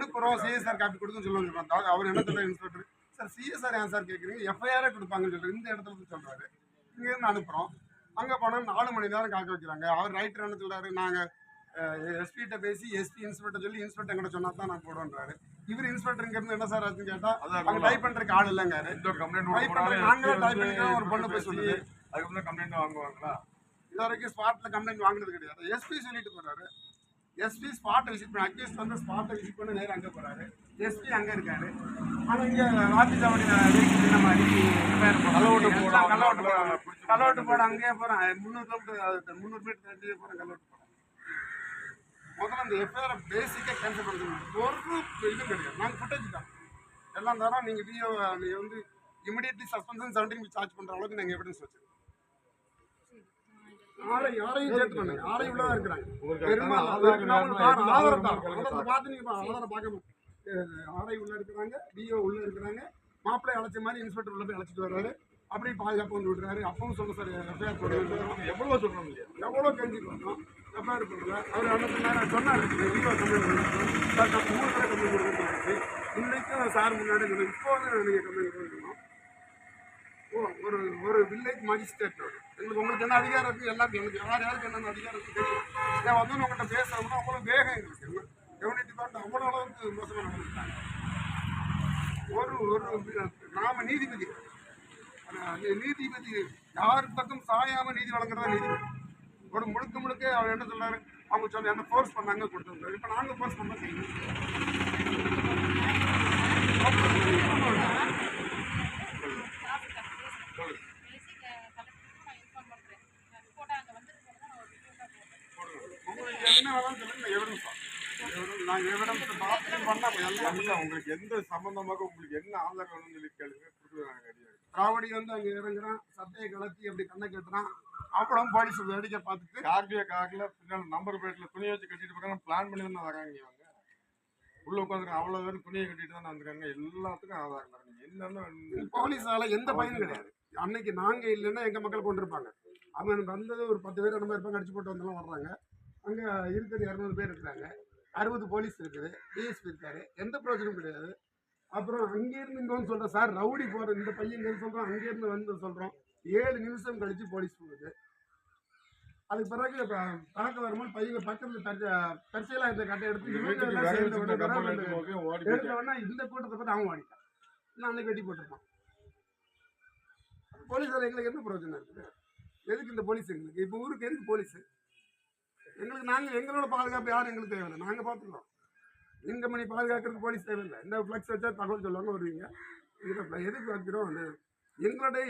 அனுப்புறோம் CSR copy கொடுக்குன்னு சொல்லுவாங்க அவர் என்ன சொல்றாரு இன்ஸ்பெக்டர் சார் சிஎஸ்ஆர் ஏன் சார் கேட்குறீங்க எஃப்ஐஆரே கொடுப்பாங்கன்னு சொல்றாரு. இந்த இடத்துல இருந்து சொல்றாரு. இங்க இருந்து அனுப்புறோம். அங்க போனா நாலு மணி நேரம் காக்க வைக்கிறாங்க. அவர் ரைட்டர் என்ன சொல்றாரு? நாங்க எஸ்பிகிட்ட பேசி எஸ்பி இன்ஸ்பெக்டர் சொல்லி இன்ஸ்பெக்டர் எங்கிட்ட சொன்னா தான் நான் போடுவேன்றாரு. இவர் இன்ஸ்பெக்டர் இங்க இருந்து என்ன சார் ஆச்சுன்னு கேட்டா அதான் அங்க டைப் பண்றதுக்கு ஆள் கம்ப்ளைண்ட் டைப் பண்றதுக்கு நாங்களே டைப் பண்ணிக்கிறோம் ஒரு பொண்ணு போய் சொல்லுது. அதுக்கு கம்ப்ளைண்ட் வாங்குவாங்களா? இது வரைக்கும் ஸ்பாட்ல கம்ப்ளைண்ட் வாங்கினது கிடையாது. எஸ்பி சொல்லிட்டு போறாரு. எஸ்பி ஸ்பாட்டை விசிட் பண்ணி அக்யூஸ்ட் வந்து ஸ்பாட்டை விசிட் பண்ணி நேரா அங்கே போறாரு. எஸ்பி அங்கே இருக்காரு. ஆனால் இங்கே வாத்தி சாவடி இந்த மாதிரி பேர் கள்ளவோட்டு போட கல்லோட்டு போட கல்லோட்டு போட அங்கேயே போகிறேன் முந்நூறு கிலோமீட்டர் முந்நூறு மீட்டர் தாண்டி போகிறேன் கல்லோட்டு போட. முதல்ல அந்த எஃப்ஐஆர் பேசிக்காக கேன்சல் பண்ணுறது ஒரு இது கிடையாது. நாங்கள் ஃபுட்டேஜ் தான். எல்லாம் தரோம். நீங்கள் டிஓ நீங்கள் வந்து இமிடியட்லி சஸ்பென்ஷன் செவன்டீன் சார்ஜ் பண்ணுற அளவுக்கு நாங்கள் எவிடன்ஸ் வச்சிருக்கோம். யாரை யாரையும் சேர்த்து பண்ணுங்க யாரையும் உள்ளதா இருக்கிறாங்க. பெருமாள் ஆதாரம் ஆதாரம் தான். ஆதாரத்தை பார்த்து நீங்க ஆதாரம் பார்க்கணும் ஆரை உள்ள இருக்கிறாங்க டிஓ உள்ள இருக்கிறாங்க. மாப்பிள்ளை அழைச்ச மாதிரி இன்ஸ்பெக்டர் உள்ள போய் அழைச்சிட்டு வர்றாரு. அப்படி பாதுகாப்பு வந்து விடுறாரு. அப்பவும் சொல்ல சார் எஃப்ஐஆர் போடுறாரு எவ்வளவு சொல்றோம் இல்லையா? எவ்வளோ கெஞ்சி பண்ணோம் எஃப்ஐஆர் போடுங்க அவர் நேரம் சொன்னார்? வீடியோ கம்ப்ளைண்ட் சார் நான் மூணு கம்ப்ளைண்ட் பண்ணிருக்கேன் இன்னைக்கும் சார் முன்னாடி. இப்போ வந்து நீங்கள் கம்ப்ளைண்ட் ஓ ஒரு ஒரு வில்லேஜ் மஜிஸ்ட்ரேட் எங்களுக்கு உங்களுக்கு என்ன அதிகாரம் இருக்குது எல்லாத்தையும் எங்களுக்கு யார் யாருக்கு என்னென்ன அதிகாரம் இருக்குது தெரியும். நான் வந்து உங்கள்கிட்ட பேசுகிறோம்னா அவ்வளோ வேகம் எங்களுக்கு. கவர்மெண்ட் டிபார்ட்மெண்ட் அவ்வளோ அளவுக்கு மோசமாக நடந்துட்டாங்க ஒரு ஒரு நாம நீதிபதி. நீதிபதி யார் பக்கம் சாயாம நீதி வழங்குறதா நீதிபதி ஒரு முழுக்க முழுக்க அவர் என்ன சொல்றாரு அவங்க சொல்ல என்ன ஃபோர்ஸ் பண்ணாங்க கொடுத்துருந்தாரு இப்போ நாங்கள் ஃபோர்ஸ் பண்ண செய்யணும் உங்களுக்கு என்ன வேணாலும் சொல்லுங்க எவிடன்ஸ் நாங்கள் எவிடன்ஸ் பார்த்து பண்ணால் எல்லாம் இல்ல, உங்களுக்கு எந்த சம்பந்தமாக உங்களுக்கு என்ன ஆதாரம் வேணும்னு சொல்லி கேளுங்க. கொடுக்குறாங்க ரெடியா ராவடி வந்து அங்கே இறங்குறான் சட்டையை கலத்தி அப்படி கண்ணை கட்டுறான். அப்புறம் போலீஸ் வேடிக்கை பார்த்துட்டு கார்பியா கார்ல பின்னால் நம்பர் பிளேட்ல துணியை வச்சு கட்டிட்டு போறாங்க பிளான் பண்ணி தான் வராங்க இவங்க. உள்ள உட்காந்துருக்காங்க அவ்வளவு பேரும் துணியை கட்டிட்டு தான் வந்திருக்காங்க. எல்லாத்துக்கும் ஆதாரம் தரணும். நீங்க என்னன்னு போலீஸால எந்த பயனும் கிடையாது. அன்னைக்கு நாங்க இல்லைன்னா எங்க மக்கள் கொண்டிருப்பாங்க. அவன் வந்தது ஒரு பத்து பேர் அந்த மாதிரி இருப்பாங்க அடிச்சு போட்டு வந்தெல்லாம் வர்றாங்க. அங்க இருக்கிறது இரநூறு பேர் இருக்கிறாங்க. அறுபது போலீஸ் இருக்குது டிஎஸ்பி இருக்காரு. எந்த பிரயோஜனமும் கிடையாது. அப்புறம் அங்கேருந்து இங்கே வந்து சொல்கிறோம் சார் ரவுடி போகிற இந்த பையன் சொல்கிறோம் அங்கேருந்து வந்து சொல்கிறோம் ஏழு நிமிஷம் கழிச்சு போலீஸ் போகுது. அதுக்கு பிறகு பழக்கம் வரும்போது பையங்க பக்கத்தில் தரிசையெல்லாம் இந்த கட்டை எடுத்து இவங்க வீட்டுக்கு எல்லாம் வேற சேர்ந்து வச்சுட்டு உடனே கப்பல் வர எடுத்து போக ஓடி எடுத்த போயிட்டாங்க. உடனே இந்த கூட்டத்தை பார்த்து அவன் வாடிட்டான் நான் அன்னைக்கு வெட்டி போட்டிருப்பான். போலீஸார் எங்களுக்கு என்ன பிரயோஜனம் இருக்குது? எதுக்கு இந்த போலீஸ் எங்களுக்கு? இப்போ ஊருக்கு எதுக்கு போலீஸ்? எங்களுக்கு நாங்கள் எங்களோட பாதுகாப்பு யாரும் எங்களுக்கு தேவையில்லை. நாங்கள் பார்த்துக்கிறோம். இன்கம் பண்ணி பாதுகாக்கிறதுக்கு போலீஸ் தேவையில்லை. இந்த ஃப்ளக்ஸ் வச்சா தகவல் சொல்லுவாங்க வருவீங்க. இதில் எதுக்கு வைக்கிறோம் அது எங்களுடைய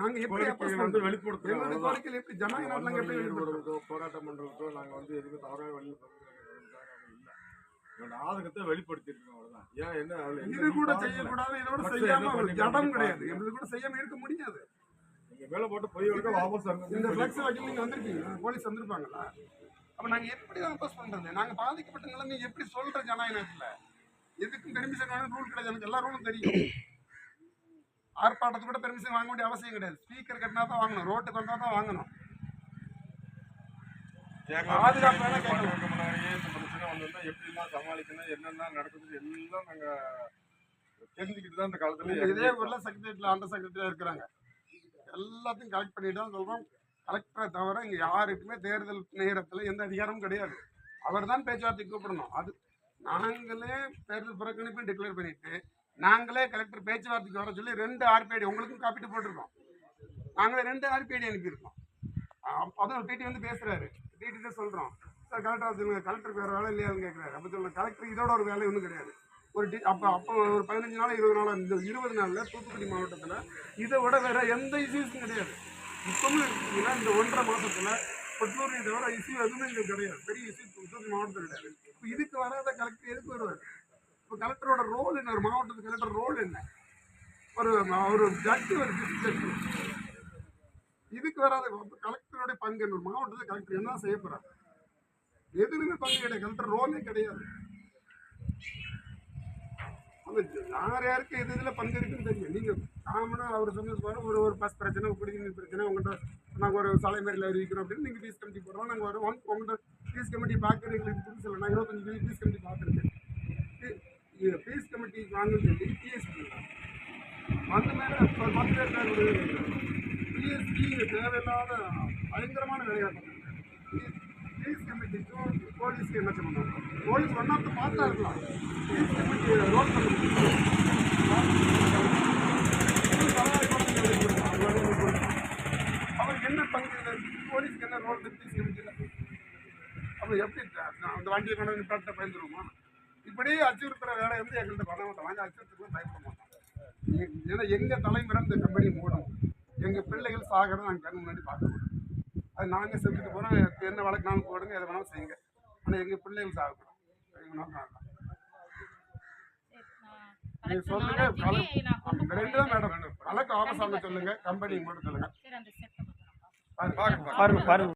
நாங்கள் எப்படி வந்து பண்ணுறோம் வெளிப்படுத்துறோம். எங்களுடைய. கோரிக்கையில் எப்படி ஜனநாயக நாட்டில் எப்படி வெளிப்படுத்துறோம் வருவதோ, போராட்டம் பண்றதுக்கோ நாங்க வந்து எதுக்கு தவறாக வழி இவன் ஆதங்கத்தை வெளிப்படுத்திருக்கோம் அவ்வளவுதான். ஏன் என்ன? இது கூட. செய்யக்கூடாது இதோட செய்யாம ஒரு? ஜடம் கிடையாது. எங்களுக்கு கூட செய்யாம இருக்க முடியாது. நீங்க மேல போட்டு பொய் வரைக்கும் வாபஸ் இந்த ஃப்ளக்ஸ் வைக்கல நீங்க வந்திருக்கீங்களா போலீஸ் வந்திருப்பாங்களா? அப்ப நாங்க எப்படி அப்போஸ் பண்றது? நாங்க பாதிக்கப்பட்ட நிலைமை எப்படி சொல்ற ஜனநாயகத்துல? எதுக்கும் பெர்மிஷன் வேணும் ரூல் கிடையாது. எனக்கு எல்லா ரூலும் தெரியும். ஆர்ப்பாட்டத்துக்கு கூட பெர்மிஷன் வாங்க வேண்டிய அவசியம் கிடையாது. ஸ்பீக்கர் கட்டினா தான் வாங்கணும். ரோட்டுக்கு வந்தா தான் வாங்கணும். பாதுகாப்பு வேணா இந்த பிரச்சனை வந்திருந்தா எப்படி எல்லாம் சமாளிக்கணும் என்னென்ன நடக்குது எல்லாம் நாங்க தெரிஞ்சுக்கிட்டு தான் இந்த காலத்துல இதே ஊர்ல செக்ரட்டரியேட்ல அண்டர் செக்ரட்டரியா இருக்கிறாங்க. எல்லாத்தையும் கலெக்ட் பண்ணிட்டு தான் சொல்றோம். கலெக்டரை தவிர இங்க யாருக்குமே தேர்தல் நேரத்துல எந்த அதிகாரமும் கிடையாது. அவர் தான் பேச்சுவார்த்தை கூப்பிடணும். அது நாங்களே தேர்தல் புறக்கணிப்பு டிக்ளேர் பண்ணிட்டு நாங்களே கலெக்டர் பேச்சுவார்த்தைக்கு வர சொல்லி ரெண்டு ஆர்பிஐடி உங்களுக்கும் காப்பீட்டு போட்டிருக்கோம். நாங்களே ரெண்டு ஆர்பிஐடி அனுப்பியிருக்கோம். அதுவும் டிடி வந்து பேசுகிறாரு டிடி தான் சொல்கிறோம் சார் கலெக்டர் கலெக்டருக்கு வேறு வேலை இல்லையான்னு கேட்குறாரு அப்போ சொல்லுங்க கலெக்டர் இதோட ஒரு வேலை ஒன்றும் கிடையாது. ஒரு டி அப்போ அப்போ ஒரு பதினஞ்சு நாள் இருபது நாள் இந்த இருபது நாளில் தூத்துக்குடி மாவட்டத்தில் இதை விட வேறு எந்த இஷ்யூஸும் கிடையாது. இப்போவும் இருக்கீங்கன்னா இந்த ஒன்றரை மாதத்தில் கொட்டூர் தவிர இஷ்யூ எதுவுமே இங்கே கிடையாது. பெரிய இஷ்யூ தூத்துக்குடி மாவட்டத்தில் கிடையாது. இப்போ இதுக்கு வராத கலெக்டர் எதுக்கு வருவார்? இப்போ கலெக்டரோட ரோல் என்ன? ஒரு மாவட்டத்துக்கு கலெக்டர் ரோல் என்ன? ஒரு ஒரு ஜட்ஜு ஒரு டிஸ்ட்ரிக்ட் இதுக்கு வராத கலெக்டருடைய பங்கு என்ன? ஒரு மாவட்டத்தில் கலெக்டர் என்ன செய்ய போறாரு? எதுலையுமே பங்கு கிடையாது. கலெக்டர் ரோலே கிடையாது. யார் யாருக்கு எது இதில் பங்கு இருக்குன்னு தெரியும் நீங்கள் காமனாக அவர் சொன்னது ஒரு ஒரு பஸ் பிரச்சனை குடிநீர் பிரச்சனை உங்கள்கிட்ட நாங்கள் ஒரு சாலை மாரியில் அறிவிக்கிறோம் அப்படின்னு நீங்கள் ஃபீஸ் கமிட்டி போடுறோம். நாங்கள் வருவோம் உங்கள்கிட்ட ஃபீஸ் கமிட்டி பார்க்குறீங்களுக்கு எங்களுக்கு நான் இருபத்தஞ்சு ஃபீஸ் கமிட்டி பார்த்துருக்கேன். பீஸ் சொல்லி டிஎஸ்பி அந்த மேலே ஒரு பத்து பேர் பேர் தேவையில்லாத பயங்கரமான விளையாட்டு பீஸ் கமிட்டிக்கும் போலீஸ்க்கு என்ன சொல்லணும் போலீஸ் ஒன் ஆஃப் பார்த்தா இருக்கலாம். டிஎஸ் கமிட்டி ரோட் என்ன பங்கு போலீஸ்க்கு என்ன ரோல் பீஸ் கமிட்டியில் அப்போ எப்படி அந்த வண்டியை கொண்டு வந்து நிப்பாட்ட பயந்துருவோமா? இப்படியே அச்சுறுத்துற வேலை வந்து எங்கள்கிட்ட பண்ண மாட்டோம். வாங்க அச்சுறுத்துக்கு பயப்பட மாட்டோம். ஏன்னா எங்கள் தலைமுறை இந்த கம்பெனி மூடும் எங்கள் பிள்ளைகள் சாகிறத நாங்கள் கண் முன்னாடி பார்க்க மாட்டோம் அது நாங்கள் செஞ்சுட்டு போகிறோம் என்ன வழக்குனாலும் போடுங்க எதை வேணாலும் செய்யுங்க. ஆனால் எங்கள் பிள்ளைகள் சாகக்கூடாது. எங்கள் நோக்கம். சரி, நீங்க சொல்லுங்க ரெண்டு தான் மேடம். கலெக்டர் ஆஃபீஸ் சொல்லுங்க. கம்பெனி மட்டும் சொல்லுங்க பாருங்க பாருங்க.